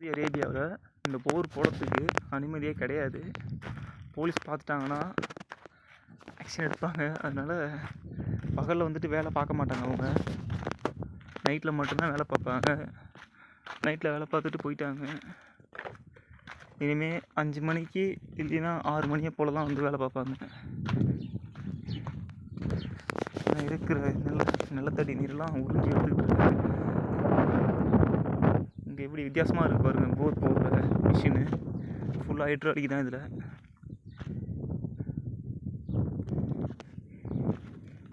Saudi அரேபியாவில் இந்த போர் போடுறதுக்கு அனுமதியே கிடையாது. போலீஸ் பார்த்துட்டாங்கன்னா ஆக்ஷன் எடுப்பாங்க. அதனால் பகலில் வந்துட்டு வேலை பார்க்க மாட்டாங்க அவங்க. நைட்டில் மட்டும்தான் வேலை பார்ப்பாங்க. நைட்டில் வேலை பார்த்துட்டு போயிட்டாங்க. இனிமேல் அஞ்சு மணிக்கு இல்லைன்னா ஆறு மணியை போல் தான் வந்து வேலை பார்ப்பாங்க. நான் இருக்கிற நில நிலத்தடி நீர்லாம் உறிஞ்சி எடுத்துக்கிட்டு இங்கே எப்படி வித்தியாசமாக இருக்குது பாருங்கள் போர் போடுற மிஷினு ஃபுல்லாக ஹைட்ராலிக் தான் இதில்.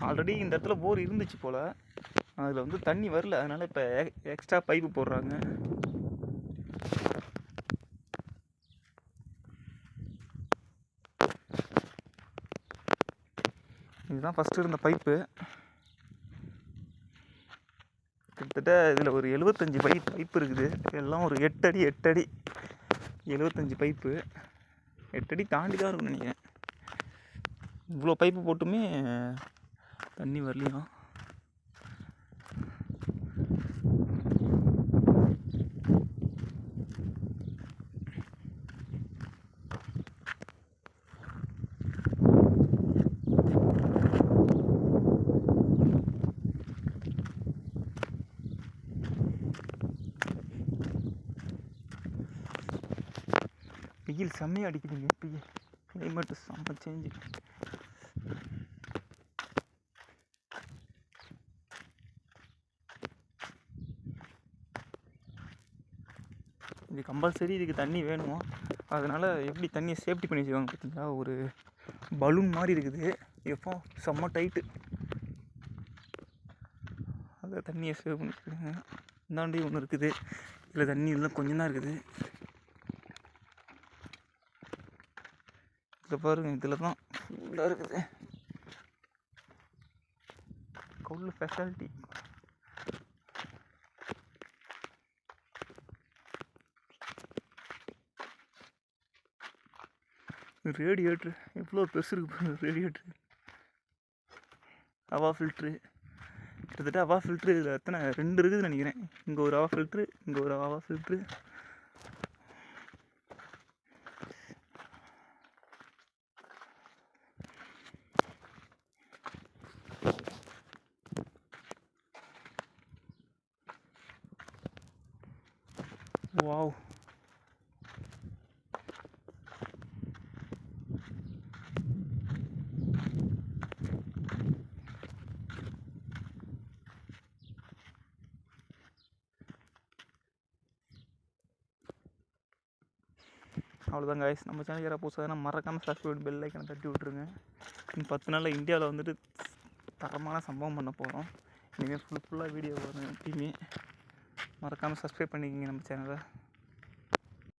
ஆல்ரெடி இந்த இடத்துல போர் இருந்துச்சு போல். அதில் வந்து தண்ணி வரல. அதனால் இப்போ எக்ஸ்ட்ரா பைப்பு போடுறாங்க. இதுதான் ஃபஸ்ட்டு இருந்த பைப்பு கிட்டத்தட்ட இதில் ஒரு எழுபத்தஞ்சி பைப் பைப் இருக்குது. எல்லாம் ஒரு எட்டடி எட்டடி எழுபத்தஞ்சி பைப்பு. எட்டடி தாண்டி தான் இருக்கும்னு நினைக்கிறேன். இவ்வளோ பைப்பு போட்டுமே தண்ணி வரலையாம் வெயில் செம்மையாக அடிக்குதுங்க. இப்பயே கிளைமேட்டு செம்ம சேஞ்சு இது கம்பல்சரி இதுக்கு தண்ணி வேணும்? அதனால் எப்படி தண்ணியை சேஃப்டி பண்ணி வச்சுருவாங்க பார்த்தீங்களா ஒரு பலூன் மாதிரி இருக்குது. எப்போ? செம்ம டைட்டு அதை தண்ணியை சேவ் பண்ணி வச்சுருக்காங்க. இந்தாண்டி ஒன்று இருக்குது. இதில் தண்ணி இல்லை கொஞ்சம் தான் இருக்குது. இதில் பாருங்க இதில் தான் ஃபுல்லாக இருக்குது. கவுல் ஃபெசாலிட்டி ரேடியேட்ரு எவ்வளோ பெருசு இருக்கு பாருங்கள் ரேடியேட்ரு ஹவா ஃபில்ட்ரு கிட்டத்தட்ட ஹவா ஃபில்ட்ரு இதில் எத்தனை? ரெண்டு இருக்குதுன்னு நினைக்கிறேன். இங்கே ஒரு ஹவா ஃபில்ட்ரு இங்கே ஒரு ஹவா ஃபில்ட்ரு வாவ் அவ்வளோதான் guys. நம்ம சேனல் யாராவது புதுசாக மறக்காமல் சப்ஸ்கிரைப் பெல் ஐக்கனை தட்டி விட்ருங்க இன்னும் பத்து நாளில் இந்தியாவில் வந்துட்டு தரமான சம்பவம் பண்ண போகிறோம் இனிமேல் ஃபுல் ஃபுல்லாக வீடியோ வரும் எப்பயுமே. மறக்காமல் சப்ஸ்கிரைப் பண்ணிக்கோங்க நம்ம சேனலை